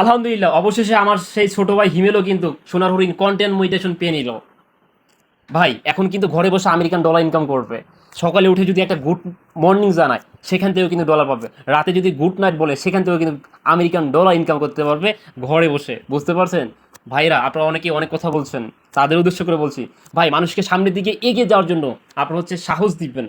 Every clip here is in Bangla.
আলহামদুলিল্লাহ, অবশেষে আমার সেই ছোট ভাই হিমেলও কিন্তু সোনার হরিণ কন্টেন্ট মনিটেশন পেয়ে নিল। ভাই, এখন কিন্তু ঘরে বসে আমেরিকান ডলার ইনকাম করবে। সকালে উঠে যদি একটা গুড মর্নিং জানায়, সেখান থেকেও কিন্তু ডলার পাবে। রাতে যদি গুড নাইট বলে, সেখান থেকেও কিন্তু আমেরিকান ডলার ইনকাম করতে পারবে ঘরে বসে। বুঝতে পারছেন? ভাইরা, আপনারা অনেকেই অনেক কথা বলছেন, তাদের উদ্দেশ্য করে বলছি, ভাই, মানুষকে সামনের দিকে এগিয়ে যাওয়ার জন্য আপনারা হচ্ছে সাহস দিবেন।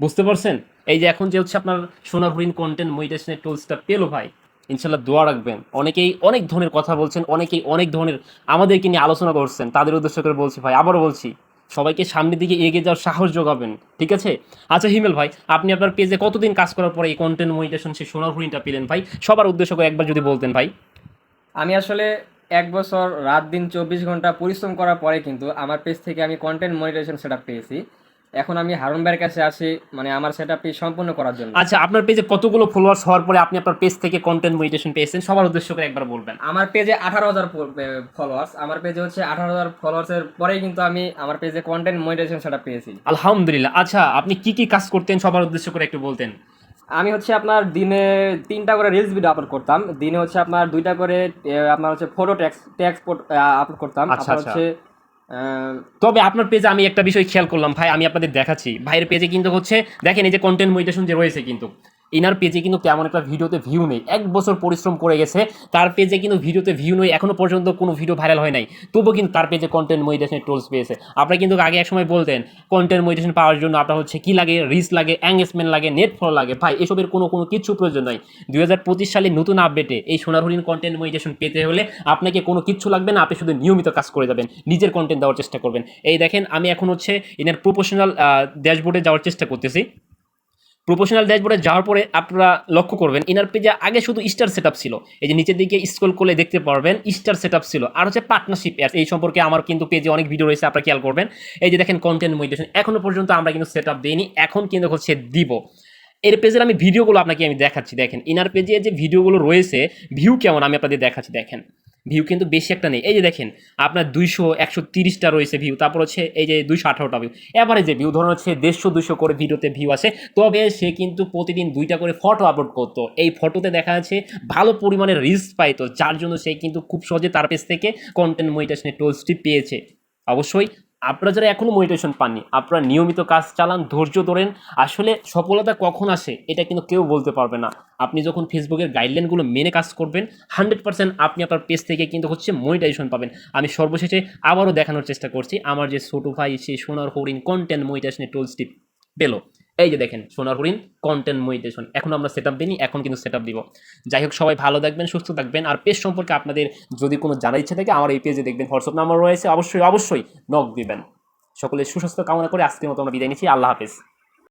বুঝতে পারছেন? এই যে এখন যে হচ্ছে আপনার সোনার হরিণ কন্টেন্ট মনিটেশনের টুলসটা পেল ভাই। ইনশাল্লাহ দোয়া রাখবেন। অনেকেই অনেক ধরনের কথা বলছেন, অনেকেই অনেক ধরনের আমাদেরকে নিয়ে আলোচনা করছেন। তাদের উদ্দেশ্য করে বলছি ভাই, আবারও বলছি, সবাইকে সামনের দিকে এগিয়ে যাওয়ার সাহস যোগাবেন, ঠিক আছে? আচ্ছা হিমেল ভাই, আপনি আপনার পেজে কতদিন কাজ করার পরে এই কন্টেন্ট মনিটেশন সেই সোনার হরিণটা পেলেন ভাই? সবার উদ্দেশ্য করে একবার যদি বলতেন ভাই। আমি আসলে এক বছর, রাত দিন, চব্বিশ ঘণ্টা পরিশ্রম করার পরে কিন্তু আমার পেজ থেকে আমি কন্টেন্ট মনিটাইজেশন সেট পেয়েছি। এখন আমি হারুন ভাইয়ের কাছে আসি মানে আমার সেট সম্পূর্ণ করার জন্য। আচ্ছা আপনার পেজে কতগুলো ফলোয়ার্স হওয়ার পরে আপনি আপনার পেজ থেকে কন্টেন্ট মনিটেশন পেয়েছেন? সবার উদ্দেশ্য করে একবার বলবেন। আমার পেজে আঠারো হাজার ফলোয়ার্স আমার পেজে হচ্ছে আঠারো হাজার ফলোয়ার্সের পরেই কিন্তু আমি আমার পেজে কন্টেন্ট মনিটাইজেশন সেট পেয়েছি। আলহামদুলিল্লাহ। আচ্ছা আপনি কি কি কাজ করতেন সবার উদ্দেশ্য করে একটু বলতেন। আমি হচ্ছে আপনার দিনে তিনটা করে রিলস ভিডিও আপলোড করতাম। দিনে হচ্ছে আপনার দুইটা করে আপনার হচ্ছে ফটো ট্যাক্স ট্যাক্স আপলোড করতাম। আচ্ছা, আপনার আচ্ছা। হচ্ছে তবে আপনার পেজে আমি একটা বিষয় খেয়াল করলাম। ভাই, আমি আপনাদের দেখাচ্ছি। ভাইয়ের পেজে কিন্তু হচ্ছে, দেখেন এই যে কন্টেন্ট মনিটেশন যে রয়েছে কিন্তু ইনার পেজে কিন্তু তেমন একটা ভিডিওতে ভিউ নেই। এক বছর পরিশ্রম করে গেছে, তার পেজে কিন্তু ভিডিওতে ভিউ নেই, এখনও পর্যন্ত কোনো ভিডিও ভাইরাল হয় নাই। তবুও কিন্তু তার পেজে কন্টেন্ট মনিটেশনের টুলস পেয়েছে। আপনারা কিন্তু আগে এক সময় বলতেন কন্টেন্ট মনিটেশন পাওয়ার জন্য আপনার হচ্ছে কি লাগে রিচ লাগে এঙ্গেজমেন্ট লাগে নেট ফলো লাগে। ভাই, এসবের কোনো কোনো কিছু প্রয়োজন নাই। দুই হাজার পঁচিশ সালে নতুন আপডেটে এই সোনার হরিণ কন্টেন্ট মনিটেশন পেতে হলে আপনাকে কোনো কিচ্ছু লাগবে না, আপনি শুধু নিয়মিত কাজ করে যাবেন, নিজের কন্টেন্ট দেওয়ার চেষ্টা করবেন। এই দেখেন, আমি এখন হচ্ছে এনার প্রফেশনাল ড্যাশবোর্ডে যাওয়ার চেষ্টা করতেছি। প্রফেশনাল ড্যাশবোর্ডে যাওয়ার পরে আপনারা লক্ষ্য করবেন ইনার পেজে আগে শুধু স্টার সেট ছিল। এই যে নিচের দিকে স্ক্রল করলে দেখতে পারবেন স্টার সেট ছিল। আর হচ্ছে পার্টনারশিপ অ্যাপস এই সম্পর্কে আমার কিন্তু পেজে অনেক ভিডিও রয়েছে, আপনারা খেয়াল করবেন। এই যে দেখেন কন্টেন্ট মনিটেশন এখনও পর্যন্ত আমরা কিন্তু সেট আপ দিইনি, এখন কিন্তু হচ্ছে দিব। এর পেজের আমি ভিডিওগুলো আপনাকে আমি দেখাচ্ছি, দেখেন। ইনার পেজে যে ভিডিওগুলো রয়েছে ভিউ কেমন আমি আপনাদের দেখাচ্ছি, দেখেন। ভিউ কিন্তু বেশি একটা নেই। এই যে দেখেন, আপনার দুইশো, একশো তিরিশটা রয়েছে ভিউ তারপর হচ্ছে এই যে দুইশো আঠারোটা ভিউ এবারে যে ভিউ ধরুন হচ্ছে দেড়শো দুশো করে ভিডিওতে ভিউ আসে, তবে সে কিন্তু প্রতিদিন দুইটা করে ফটো আপলোড করতো। এই ফটোতে দেখা যাচ্ছে ভালো পরিমাণে রিস্ক পাইতো, যার জন্য সে কিন্তু খুব সহজে তার পেজ থেকে কন্টেন্ট মনিটেশনের টোলসটি পেয়েছে। অবশ্যই আপনারা যারা এখনও মোটিভেশন পাননি, আপনারা নিয়মিত কাজ চালান, ধৈর্য ধরেন। আসলে সফলতা কখন আসে, এটা কিন্তু কেউ বলতে পারবে না। আপনি যখন ফেসবুকের গাইডলাইনগুলো মেনে কাজ করবেন হান্ড্রেড পার্সেন্ট আপনি আপনার পেজ থেকে কিন্তু হচ্ছে মনিটাইজেশন পাবেন। আমি সর্বশেষে আবারও দেখানোর চেষ্টা করছি। আমার যে ছোটো ভাই, সে সোনার হরিণ কন্টেন্ট মনিটাইশনের টুলস টিপ পেল। এই যে দেখেন, সোনার হরিণ কন্টেন্ট মনিটেশন এখন আমরা সেট আপ দিইনি, এখন কিন্তু সেট আপ দিব। যাই হোক, সবাই ভালো থাকবেন, সুস্থ থাকবেন। আর পেজ সম্পর্কে আপনাদের যদি কোনো জানার ইচ্ছা থাকে, আমার এই পেজে দেখবেন হোয়াটসঅ্যাপ নাম্বার রয়েছে। অবশ্যই অবশ্যই নক দিবেন। সকলে সুস্বাস্থ্য কামনা করে আজকের মতো আমরা বিদায় নিচ্ছি। আল্লাহ হাফেজ।